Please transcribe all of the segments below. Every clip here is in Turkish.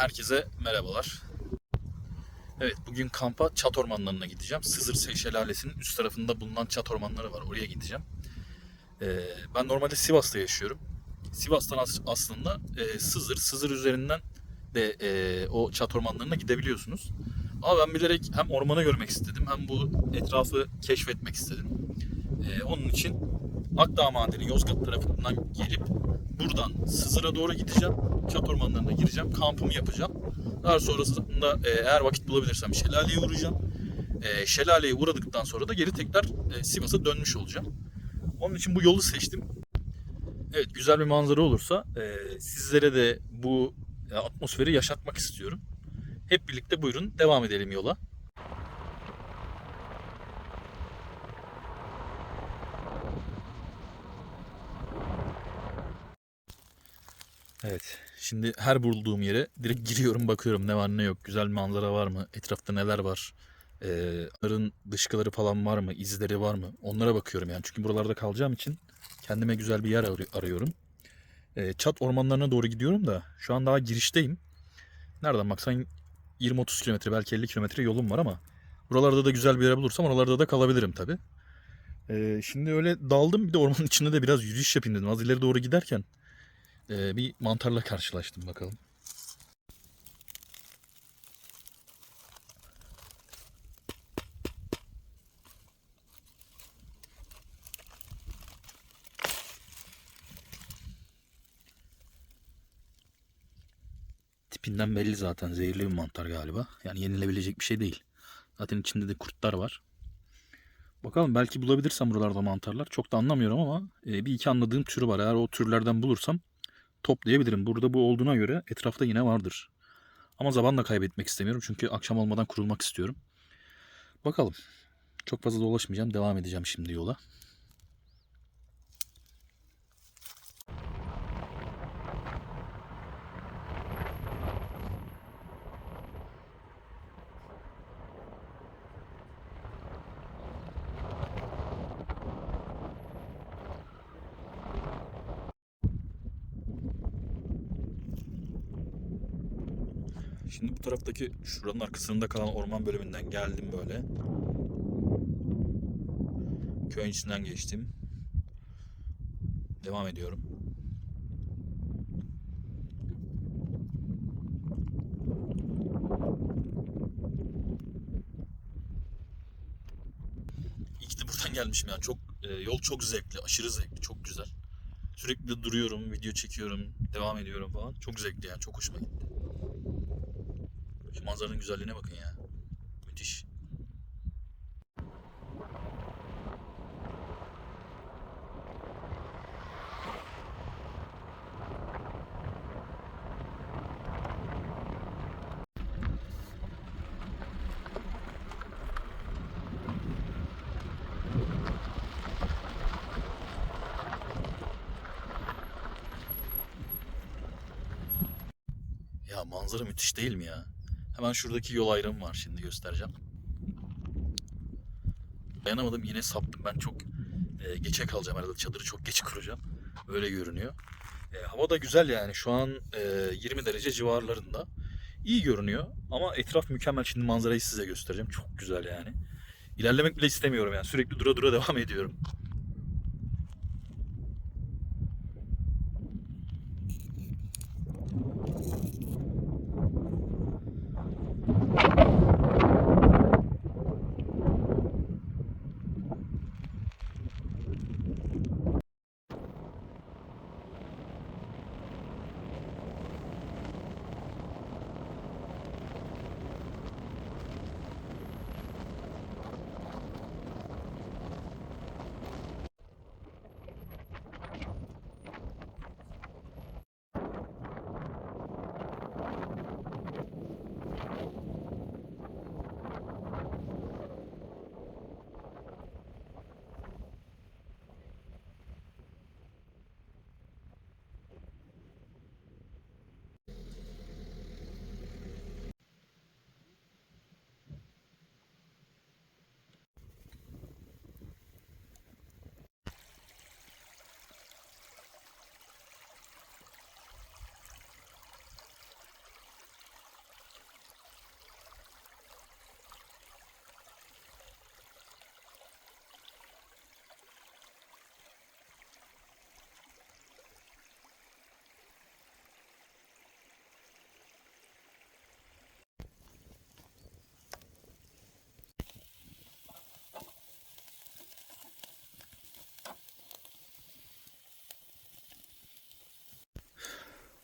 Herkese merhabalar. Evet bugün kampa çat ormanlarına gideceğim. Sızır Şelalesi'nin üst tarafında bulunan çat ormanları var. Oraya gideceğim. Ee, ben normalde Sivas'ta yaşıyorum. Sivas'tan as- aslında e, Sızır, Sızır üzerinden de e, o çat ormanlarına gidebiliyorsunuz. Ama ben bilerek hem ormanı görmek istedim hem bu etrafı keşfetmek istedim. Ee, onun için Akdağ Madeni Yozgat tarafından gelip buradan Sızır'a doğru gideceğim. Çat ormanlarına gireceğim. Kampımı yapacağım. Daha sonrasında e, eğer vakit bulabilirsem şelaleye uğrayacağım. E, şelaleye uğradıktan sonra da geri tekrar e, Sivas'a dönmüş olacağım. Onun için bu yolu seçtim. Evet güzel bir manzara olursa e, sizlere de bu atmosferi yaşatmak istiyorum. Hep birlikte buyurun devam edelim yola. Evet. Şimdi her bulduğum yere direkt giriyorum bakıyorum ne var ne yok. Güzel manzara var mı? Etrafta neler var? Ee, onların dışkıları falan var mı? izleri var mı? Onlara bakıyorum yani. Çünkü buralarda kalacağım için kendime güzel bir yer arı- arıyorum. Ee, Çat ormanlarına doğru gidiyorum da şu an daha girişteyim. Nereden baksan 20-30 kilometre belki 50 kilometre yolum var ama buralarda da güzel bir yer bulursam oralarda da kalabilirim tabi. şimdi öyle daldım bir de ormanın içinde de biraz yürüyüş yapayım dedim. Az ileri doğru giderken ee, bir mantarla karşılaştım bakalım. Tipinden belli zaten zehirli bir mantar galiba. Yani yenilebilecek bir şey değil. Zaten içinde de kurtlar var. Bakalım belki bulabilirsem buralarda mantarlar. Çok da anlamıyorum ama e, bir iki anladığım türü var. Eğer o türlerden bulursam toplayabilirim. Burada bu olduğuna göre etrafta yine vardır. Ama zaman da kaybetmek istemiyorum. Çünkü akşam olmadan kurulmak istiyorum. Bakalım. Çok fazla dolaşmayacağım. Devam edeceğim şimdi yola. Taraftaki şuranın arkasında kalan orman bölümünden geldim böyle. Köyün içinden geçtim. Devam ediyorum. İyi ki de buradan gelmişim yani. Çok e, yol çok zevkli, aşırı zevkli, çok güzel. Sürekli duruyorum, video çekiyorum, devam ediyorum falan. Çok zevkli yani, çok hoşuma gitti. Şu manzaranın güzelliğine bakın ya. Müthiş. Ya manzara müthiş değil mi ya? Hemen şuradaki yol ayrımı var şimdi göstereceğim. Dayanamadım yine saptım. Ben çok e, geçe kalacağım herhalde. Çadırı çok geç kuracağım. Öyle görünüyor. E, hava da güzel yani. Şu an e, 20 derece civarlarında. İyi görünüyor ama etraf mükemmel. Şimdi manzarayı size göstereceğim. Çok güzel yani. İlerlemek bile istemiyorum yani. Sürekli dura dura devam ediyorum.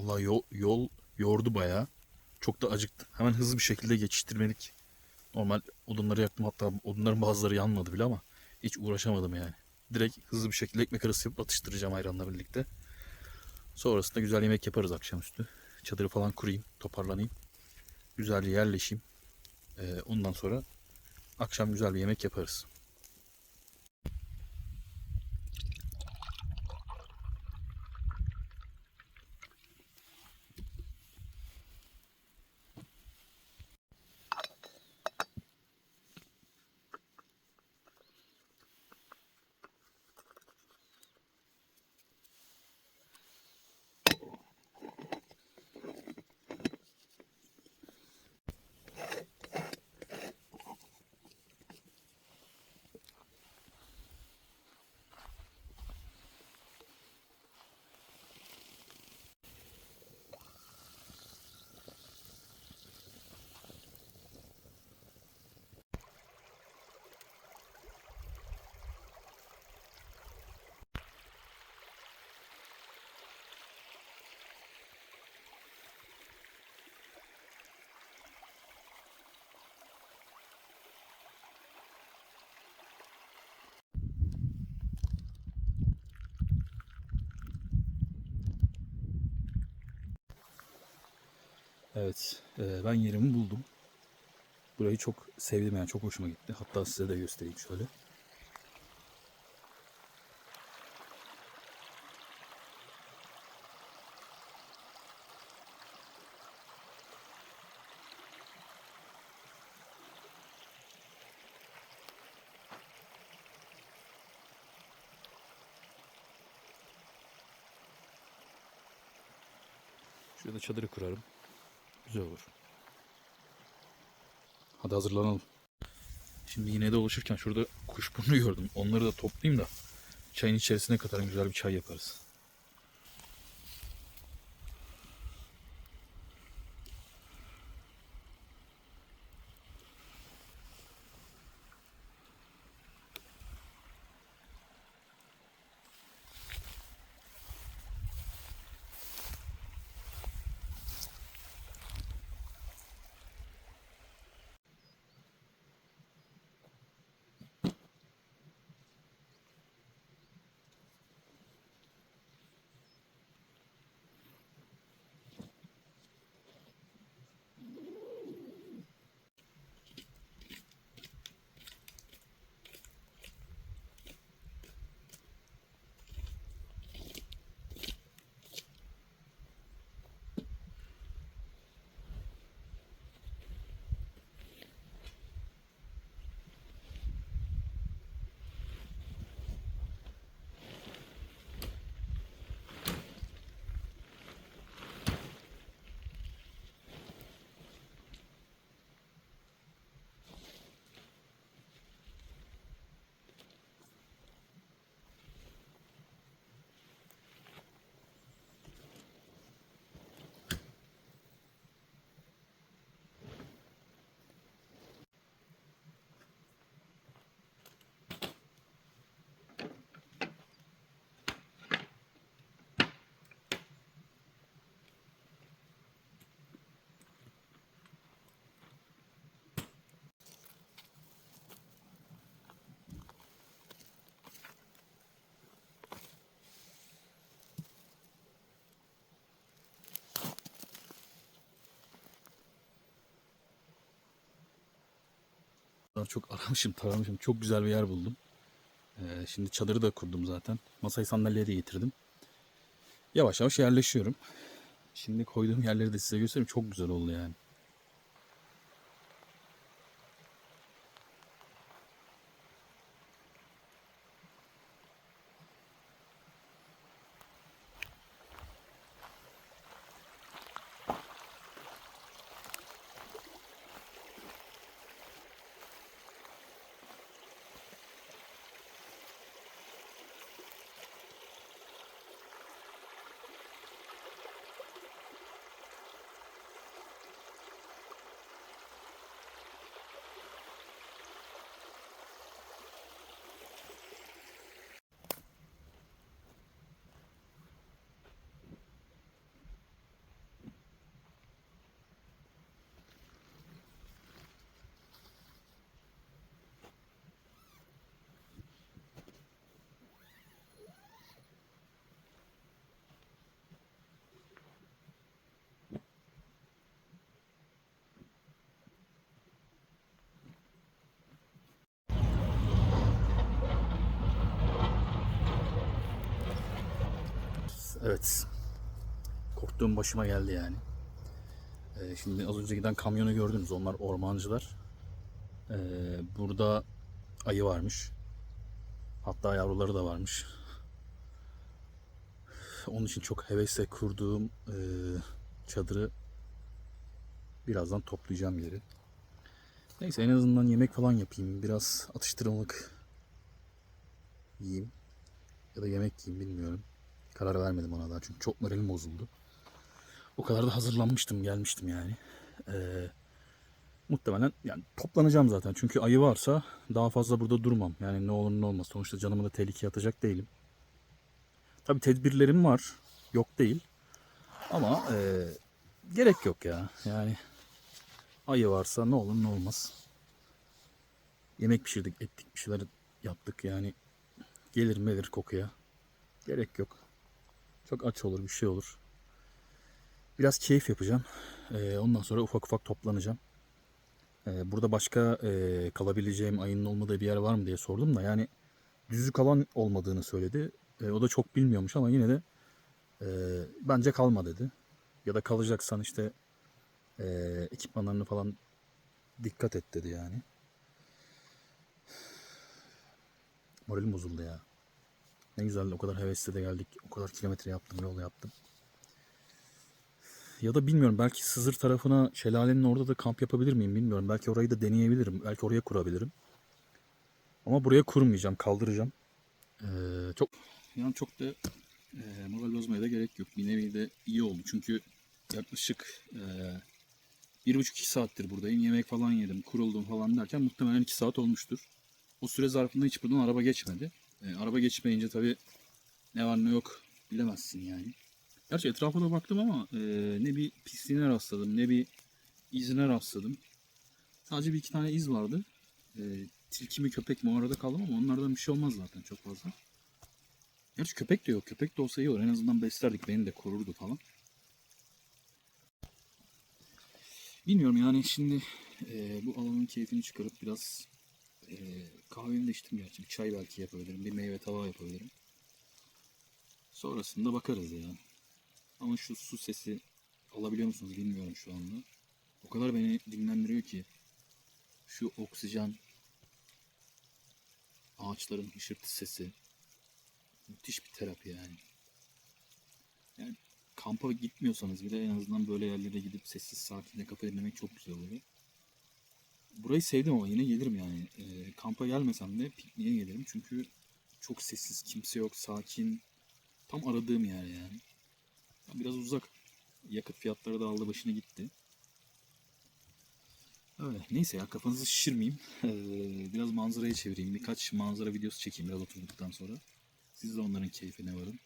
Vallahi yol, yol yordu bayağı. Çok da acıktı. Hemen hızlı bir şekilde geçiştirmelik. Normal odunları yaktım hatta odunların bazıları yanmadı bile ama hiç uğraşamadım yani. Direkt hızlı bir şekilde ekmek arası yapıp atıştıracağım ayranla birlikte. Sonrasında güzel yemek yaparız akşamüstü. Çadırı falan kurayım, toparlanayım. Güzelce yerleşeyim. Ee, ondan sonra akşam güzel bir yemek yaparız. Evet, e, ben yerimi buldum. Burayı çok sevdim yani çok hoşuma gitti. Hatta size de göstereyim şöyle. Şurada çadırı kurarım. Güzel olur. Hadi hazırlanalım. Şimdi yine dolaşırken şurada kuşburnu gördüm. Onları da toplayayım da çayın içerisine katarım güzel bir çay yaparız. Ben çok aramışım, taramışım. Çok güzel bir yer buldum. Ee, şimdi çadırı da kurdum zaten. Masayı sandalyeyi de getirdim. Yavaş yavaş yerleşiyorum. Şimdi koyduğum yerleri de size göstereyim. Çok güzel oldu yani. Evet. Korktuğum başıma geldi yani. Ee, şimdi az önce giden kamyonu gördünüz. Onlar ormancılar. Ee, burada ayı varmış. Hatta yavruları da varmış. Onun için çok hevesle kurduğum e, çadırı birazdan toplayacağım yeri. Neyse en azından yemek falan yapayım. Biraz atıştırmalık yiyeyim. Ya da yemek yiyeyim bilmiyorum. Karar vermedim ona daha çünkü çok moralim bozuldu. O kadar da hazırlanmıştım gelmiştim yani. Ee, muhtemelen yani toplanacağım zaten. Çünkü ayı varsa daha fazla burada durmam. Yani ne olur ne olmaz. Sonuçta canımı da tehlikeye atacak değilim. Tabi tedbirlerim var. Yok değil. Ama e, gerek yok ya. Yani ayı varsa ne olur ne olmaz. Yemek pişirdik, ettik, bir şeyler yaptık yani. Gelir melir kokuya. Gerek yok. Çok aç olur, bir şey olur. Biraz keyif yapacağım. Ee, ondan sonra ufak ufak toplanacağım. Ee, burada başka e, kalabileceğim ayının olmadığı bir yer var mı diye sordum da yani düzlük alan olmadığını söyledi. E, o da çok bilmiyormuş ama yine de e, bence kalma dedi. Ya da kalacaksan işte e, ekipmanlarını falan dikkat et dedi yani. Moralim bozuldu ya. Ne güzel o kadar hevesle de geldik. O kadar kilometre yaptım, yol yaptım. Ya da bilmiyorum belki Sızır tarafına şelalenin orada da kamp yapabilir miyim bilmiyorum. Belki orayı da deneyebilirim. Belki oraya kurabilirim. Ama buraya kurmayacağım, kaldıracağım. Ee, çok yani çok da e, moral bozmaya da gerek yok. Bir nevi de iyi oldu. Çünkü yaklaşık e, bir buçuk iki saattir buradayım. Yemek falan yedim, kuruldum falan derken muhtemelen iki saat olmuştur. O süre zarfında hiç buradan araba geçmedi. E, araba geçmeyince tabii ne var ne yok bilemezsin yani. Gerçi etrafa da baktım ama e, ne bir pisliğine rastladım ne bir izine rastladım. Sadece bir iki tane iz vardı. E, tilki mi köpek mi arada kaldım ama onlardan bir şey olmaz zaten çok fazla. Gerçi köpek de yok. Köpek de olsa iyi olur. En azından beslerdik. Beni de korurdu falan. Bilmiyorum yani şimdi e, bu alanın keyfini çıkarıp biraz e, kahvemi de içtim gerçi. Bir çay belki yapabilirim. Bir meyve tava yapabilirim. Sonrasında bakarız ya. Ama şu su sesi alabiliyor musunuz bilmiyorum şu anda. O kadar beni dinlendiriyor ki şu oksijen ağaçların hışırtı sesi müthiş bir terapi yani. Yani kampa gitmiyorsanız bile en azından böyle yerlere gidip sessiz sakin kafa dinlemek çok güzel oluyor. Burayı sevdim ama yine gelirim yani. E, kampa gelmesem de pikniğe gelirim çünkü çok sessiz, kimse yok, sakin. Tam aradığım yer yani. Biraz uzak. Yakıt fiyatları da aldı başına gitti. Öyle. Neyse ya kafanızı şişirmeyeyim. Ee, biraz manzaraya çevireyim. Birkaç manzara videosu çekeyim biraz oturduktan sonra. Siz de onların keyfine varın.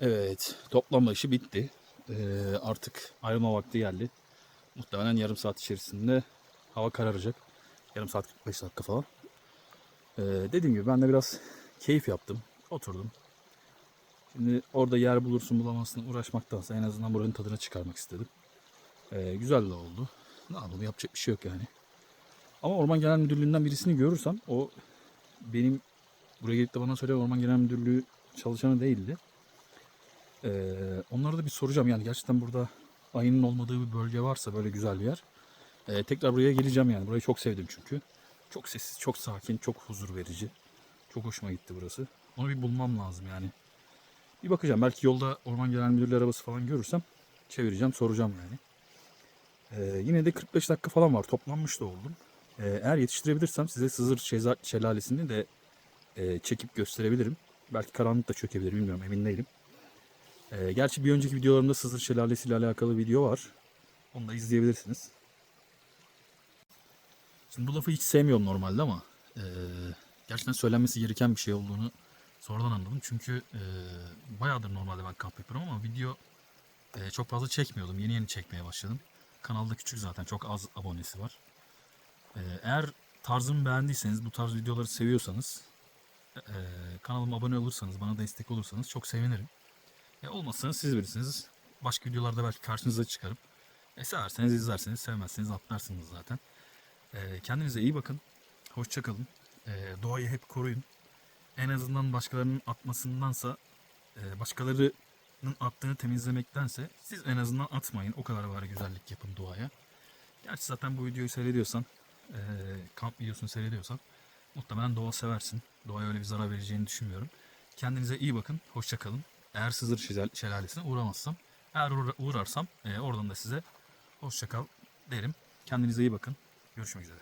Evet, toplanma işi bitti. Ee, artık ayrılma vakti geldi. Muhtemelen yarım saat içerisinde hava kararacak. Yarım saat 45 dakika falan. Ee, dediğim gibi ben de biraz keyif yaptım. Oturdum. Şimdi orada yer bulursun bulamazsın uğraşmaktansa en azından buranın tadını çıkarmak istedim. Ee, güzel de oldu. Ne yapalım yapacak bir şey yok yani. Ama Orman Genel Müdürlüğü'nden birisini görürsem o benim buraya gelip de bana söyleyen Orman Genel Müdürlüğü çalışanı değildi. Ee, onlara da bir soracağım yani gerçekten burada ayının olmadığı bir bölge varsa böyle güzel bir yer. Ee, tekrar buraya geleceğim yani. Burayı çok sevdim çünkü. Çok sessiz, çok sakin, çok huzur verici. Çok hoşuma gitti burası. Onu bir bulmam lazım yani. Bir bakacağım. Belki yolda Orman Genel Müdürlüğü arabası falan görürsem çevireceğim, soracağım yani. Ee, yine de 45 dakika falan var. Toplanmış da oldum. Ee, eğer yetiştirebilirsem size Sızır Şeza- Şelalesi'ni de e, çekip gösterebilirim. Belki karanlık da çökebilir bilmiyorum emin değilim. Ee, gerçi bir önceki videolarımda Sızır Şelalesi ile alakalı video var. Onu da izleyebilirsiniz. Şimdi bu lafı hiç sevmiyorum normalde ama e, gerçekten söylenmesi gereken bir şey olduğunu sonradan anladım. Çünkü e, bayağıdır normalde ben kamp yapıyorum ama video e, çok fazla çekmiyordum. Yeni yeni çekmeye başladım. Kanalda küçük zaten çok az abonesi var. E, eğer tarzımı beğendiyseniz, bu tarz videoları seviyorsanız e, kanalıma abone olursanız, bana destek olursanız çok sevinirim. E, olmazsanız siz bilirsiniz. Başka videolarda belki karşınıza çıkarım. E, severseniz izlersiniz, sevmezseniz atlarsınız zaten. E, kendinize iyi bakın. Hoşçakalın. E, doğayı hep koruyun. En azından başkalarının atmasındansa, e, başkalarının attığını temizlemektense siz en azından atmayın. O kadar bari güzellik yapın doğaya. Gerçi zaten bu videoyu seyrediyorsan, e, kamp videosunu seyrediyorsan muhtemelen doğa seversin. Doğaya öyle bir zarar vereceğini düşünmüyorum. Kendinize iyi bakın. Hoşçakalın. Eğer Sızır Şelal- Şelalesi'ne uğramazsam, eğer uğra- uğrarsam e, oradan da size hoşçakal derim. Kendinize iyi bakın. Görüşmek üzere.